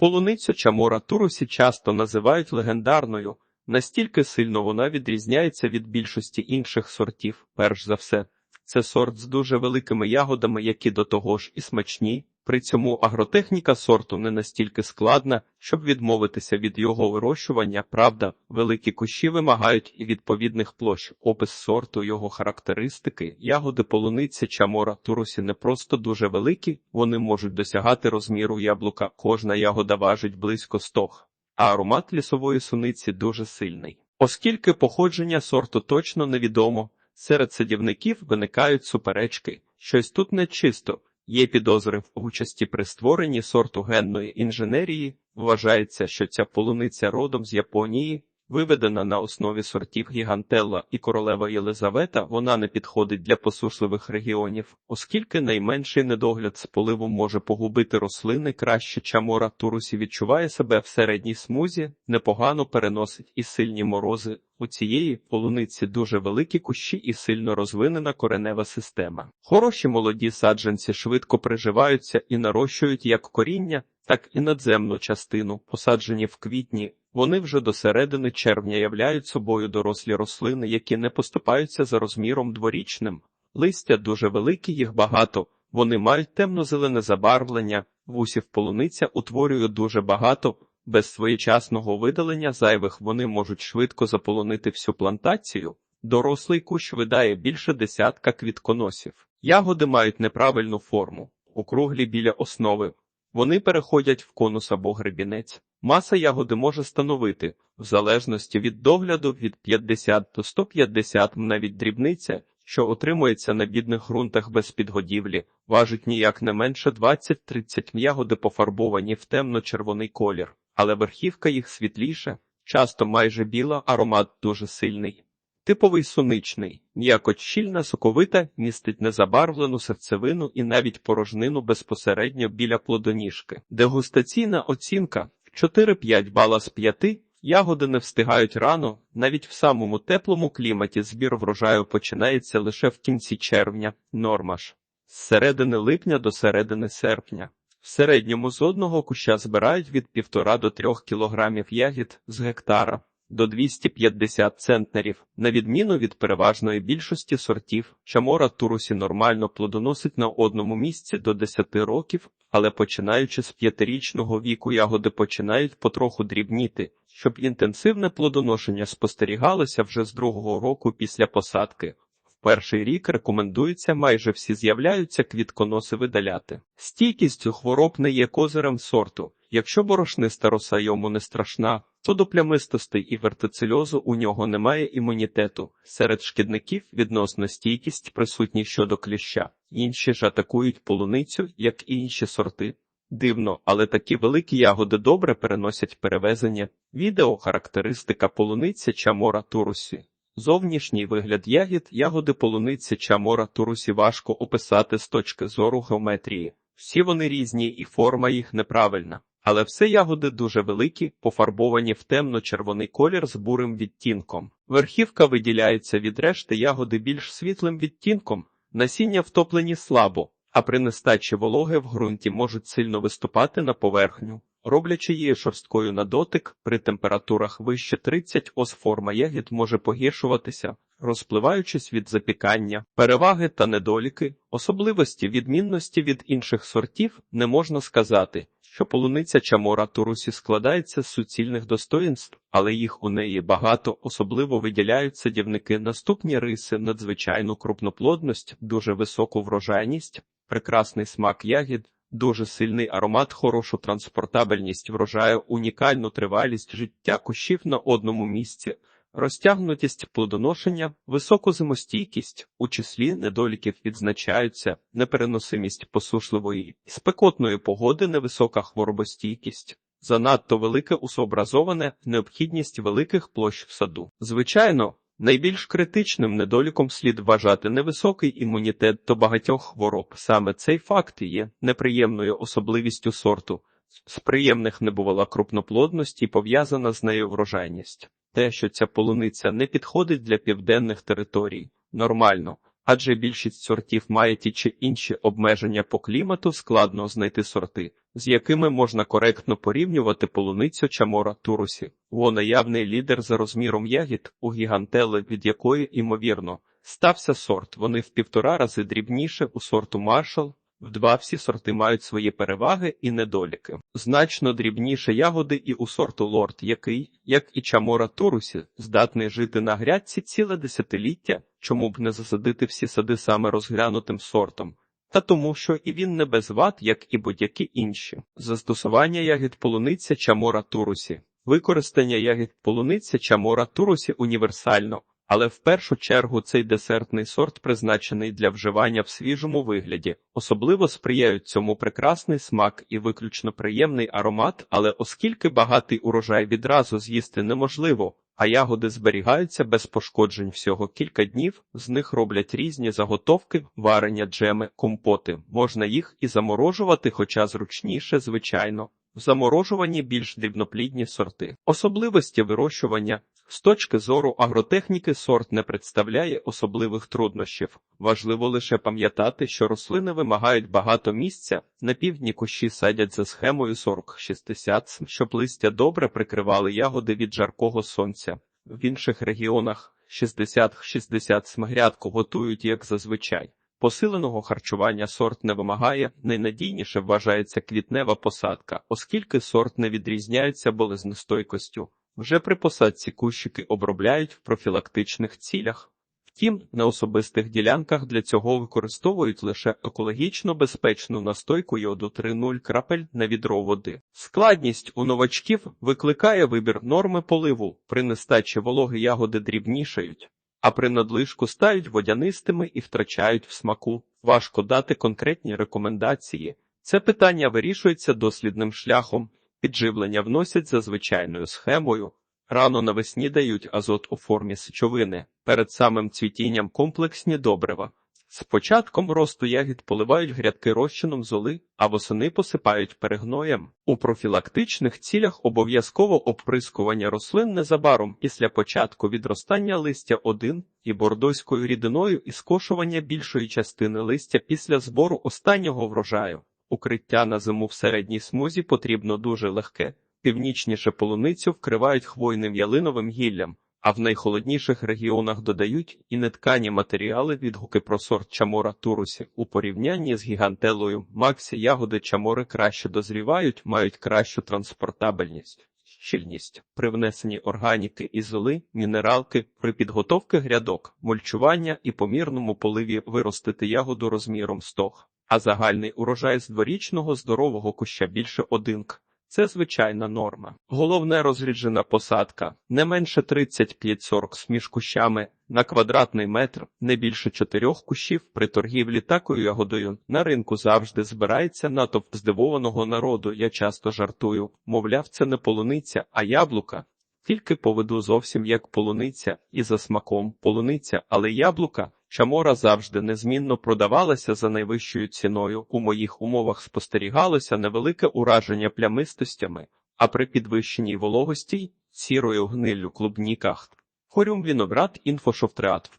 Полуницю Чамора Турусі часто називають легендарною, настільки сильно вона відрізняється від більшості інших сортів. Перш за все, це сорт з дуже великими ягодами, які до того ж і смачні. При цьому агротехніка сорту не настільки складна, щоб відмовитися від його вирощування. Правда, великі кущі вимагають і відповідних площ. Опис сорту, його характеристики, ягоди полуниці чамора турусі не просто дуже великі, вони можуть досягати розміру яблука. Кожна ягода важить близько 100, а аромат лісової суниці дуже сильний. Оскільки походження сорту точно невідомо, серед садівників виникають суперечки, щось тут нечисто. Є підозри в участі при створенні сорту генної інженерії. Вважається, що ця полуниця родом з Японії, виведена на основі сортів Гігантелла і королева Єлизавета, вона не підходить для посушливих регіонів, оскільки найменший недогляд з поливом може погубити рослини краще чамора турусі відчуває себе в середній смузі, непогано переносить і сильні морози. У цієї полуниці дуже великі кущі і сильно розвинена коренева система. Хороші молоді саджанці швидко приживаються і нарощують як коріння, так і надземну частину, посаджені в квітні. Вони вже до середини червня являють собою дорослі рослини, які не поступаються за розміром дворічним. Листя дуже великі, їх багато. Вони мають темно-зелене забарвлення, вусів полуниця утворює дуже багато. Без своєчасного видалення зайвих вони можуть швидко заполонити всю плантацію. Дорослий кущ видає більше десятка квітконосів. Ягоди мають неправильну форму, округлі біля основи. Вони переходять в конус або гребінець. Маса ягоди може становити, в залежності від догляду, від 50 до 150 м, навіть дрібниця, що отримується на бідних ґрунтах без підгодівлі, важить ніяк не менше 20-30 м. ягоди пофарбовані в темно-червоний колір, але верхівка їх світліша, часто майже біла, аромат дуже сильний. Типовий суничний, м'яко щільна, соковита, містить незабарвлену серцевину і навіть порожнину безпосередньо біля плодоніжки. Дегустаційна оцінка 4-5 бала з 5. Ягоди не встигають рано, навіть в самому теплому кліматі збір врожаю починається лише в кінці червня, норма ж. З середини липня до середини серпня. В середньому з одного куща збирають від 1,5 до 3 кілограмів ягід з гектара до 250 центнерів, на відміну від переважної більшості сортів. Чамора турусі нормально плодоносить на одному місці до 10 років, але починаючи з п'ятирічного віку ягоди починають потроху дрібніти, щоб інтенсивне плодоношення спостерігалося вже з другого року після посадки. Перший рік рекомендується майже всі з'являються квітконоси видаляти. Стійкість хвороб не є козирем сорту. Якщо борошниста роса йому не страшна, то до плямистостей і вертицельозу у нього немає імунітету. Серед шкідників відносно стійкість присутні щодо кліща. Інші ж атакують полуницю, як і інші сорти. Дивно, але такі великі ягоди добре переносять перевезення. Відео характеристика полуниця чамора турусі. Зовнішній вигляд ягід, ягоди полуниці чамора турусі важко описати з точки зору геометрії. Всі вони різні і форма їх неправильна. Але все ягоди дуже великі, пофарбовані в темно-червоний колір з бурим відтінком. Верхівка виділяється від решти ягоди більш світлим відтінком, насіння втоплені слабо, а при нестачі вологи в ґрунті можуть сильно виступати на поверхню. Роблячи її шорсткою на дотик, при температурах вище 30 ос форма ягід може погіршуватися, розпливаючись від запікання, переваги та недоліки, особливості відмінності від інших сортів не можна сказати, що полуниця чамора турусі складається з суцільних достоїнств, але їх у неї багато, особливо виділяють садівники наступні риси, надзвичайну крупноплодність, дуже високу врожайність, прекрасний смак ягід. Дуже сильний аромат, хорошу транспортабельність врожаю, унікальну тривалість життя кущів на одному місці, розтягнутість плодоношення, високу зимостійкість, у числі недоліків відзначаються непереносимість посушливої спекотної погоди, невисока хворобостійкість. Занадто велике усообразоване необхідність великих площ в саду. Звичайно, найбільш критичним недоліком слід вважати невисокий імунітет до багатьох хвороб. Саме цей факт є неприємною особливістю сорту. З приємних не бувала крупноплодності пов'язана з нею врожайність. Те, що ця полуниця не підходить для південних територій, нормально, адже більшість сортів має ті чи інші обмеження по клімату, складно знайти сорти, з якими можна коректно порівнювати полуницю чамора турусі. Вона явний лідер за розміром ягід у гігантели, від якої, імовірно, стався сорт. Вони в півтора рази дрібніше у сорту Маршал. В два всі сорти мають свої переваги і недоліки. Значно дрібніше ягоди і у сорту лорд, який, як і чамора турусі, здатний жити на грядці ціле десятиліття, чому б не засадити всі сади саме розглянутим сортом. Та тому, що і він не без вад, як і будь-які інші. Застосування ягід полуниця чамора турусі. Використання ягід полуниця чамора турусі універсально, але в першу чергу цей десертний сорт призначений для вживання в свіжому вигляді. Особливо сприяють цьому прекрасний смак і виключно приємний аромат, але оскільки багатий урожай відразу з'їсти неможливо, а ягоди зберігаються без пошкоджень всього кілька днів, з них роблять різні заготовки, варення, джеми, компоти. Можна їх і заморожувати, хоча зручніше, звичайно. В заморожуванні більш дрібноплідні сорти. Особливості вирощування з точки зору агротехніки сорт не представляє особливих труднощів. Важливо лише пам'ятати, що рослини вимагають багато місця. На півдні кущі садять за схемою 40-60 щоб листя добре прикривали ягоди від жаркого сонця. В інших регіонах 60-60 смагрядку готують як зазвичай. Посиленого харчування сорт не вимагає, найнадійніше вважається квітнева посадка, оскільки сорт не відрізняється болезнестойкостю. Вже при посадці кущики обробляють в профілактичних цілях. Втім, на особистих ділянках для цього використовують лише екологічно безпечну настойку йоду 3,0 крапель на відро води. Складність у новачків викликає вибір норми поливу, при нестачі вологи ягоди дрібнішають, а при надлишку стають водянистими і втрачають в смаку. Важко дати конкретні рекомендації. Це питання вирішується дослідним шляхом. Підживлення вносять за звичайною схемою. Рано навесні дають азот у формі сечовини, перед самим цвітінням комплексні добрива. З початком росту ягід поливають грядки розчином золи, а восени посипають перегноєм. У профілактичних цілях обов'язково обприскування рослин незабаром після початку відростання листя 1 і бордоською рідиною і скошування більшої частини листя після збору останнього врожаю. Укриття на зиму в середній смузі потрібно дуже легке. Північніше полуницю вкривають хвойним ялиновим гіллям, а в найхолодніших регіонах додають і неткані матеріали відгуки про сорт чамора турусі. У порівнянні з гігантелою Максі ягоди чамори краще дозрівають, мають кращу транспортабельність. Щільність при внесенні органіки і золи, мінералки, при підготовці грядок, мульчування і помірному поливі виростити ягоду розміром стог, а загальний урожай з дворічного здорового куща більше одинк. Це звичайна норма. Головне розріджена посадка не менше 35-40 між кущами на квадратний метр, не більше чотирьох кущів при торгівлі такою ягодою. На ринку завжди збирається натовп здивованого народу. Я часто жартую, мовляв, це не полуниця, а яблука. Тільки поведу зовсім як полуниця і за смаком полуниця, але яблука. Чамора завжди незмінно продавалася за найвищою ціною. У моїх умовах спостерігалося невелике ураження плямистостями, а при підвищеній вологості сірою гниллю клубніках. Хорюм віноград інфошофтреат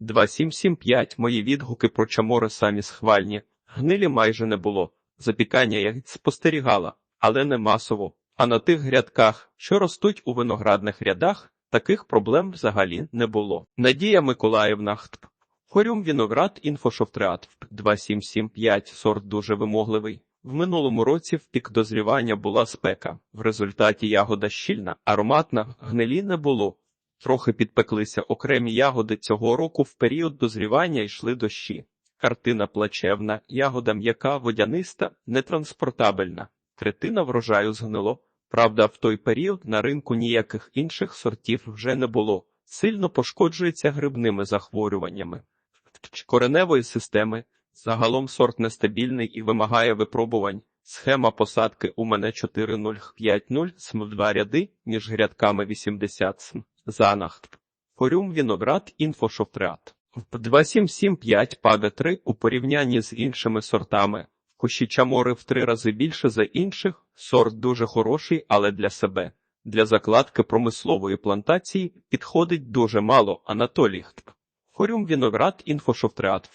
2775 Мої відгуки про чамори самі схвальні. Гнилі майже не було. Запікання я спостерігала, але не масово. А на тих грядках, що ростуть у виноградних рядах, таких проблем взагалі не було. Надія Миколаївна Хорюм віноград інфошофтреат 2775 сорт дуже вимогливий. В минулому році в пік дозрівання була спека. В результаті ягода щільна, ароматна, гнилі не було. Трохи підпеклися окремі ягоди цього року в період дозрівання йшли дощі. Картина плачевна, ягода м'яка, водяниста, нетранспортабельна. Третина врожаю згнило. Правда, в той період на ринку ніяких інших сортів вже не було. Сильно пошкоджується грибними захворюваннями кореневої системи. Загалом сорт нестабільний і вимагає випробувань. Схема посадки у мене 4050 см 2 ряди між грядками 80 см. Занахт. Хорюм віноград інфошофтреат. В 2775 паде 3 у порівнянні з іншими сортами. Кущі чамори в три рази більше за інших. Сорт дуже хороший, але для себе. Для закладки промислової плантації підходить дуже мало Анатолій. Хорюм віноград інфошофтреат.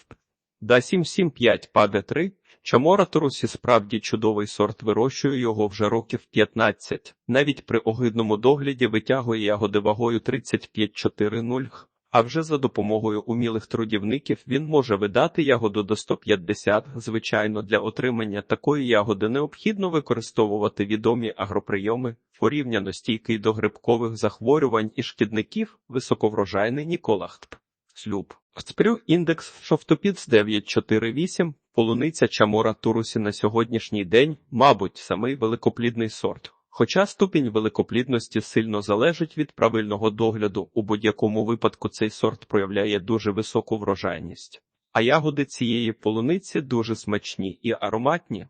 Да 775 паде 3. Чамора Торусі справді чудовий сорт вирощую його вже років 15. Навіть при огидному догляді витягує ягоди вагою 35-4-0. А вже за допомогою умілих трудівників він може видати ягоду до 150. Звичайно, для отримання такої ягоди необхідно використовувати відомі агроприйоми, порівняно стійкий до грибкових захворювань і шкідників, високоврожайний Ніколахт. Слюб. Спрю індекс Шовтопіц 948, полуниця Чамора Турусі на сьогоднішній день, мабуть, самий великоплідний сорт. Хоча ступінь великоплідності сильно залежить від правильного догляду, у будь-якому випадку цей сорт проявляє дуже високу врожайність. А ягоди цієї полуниці дуже смачні і ароматні.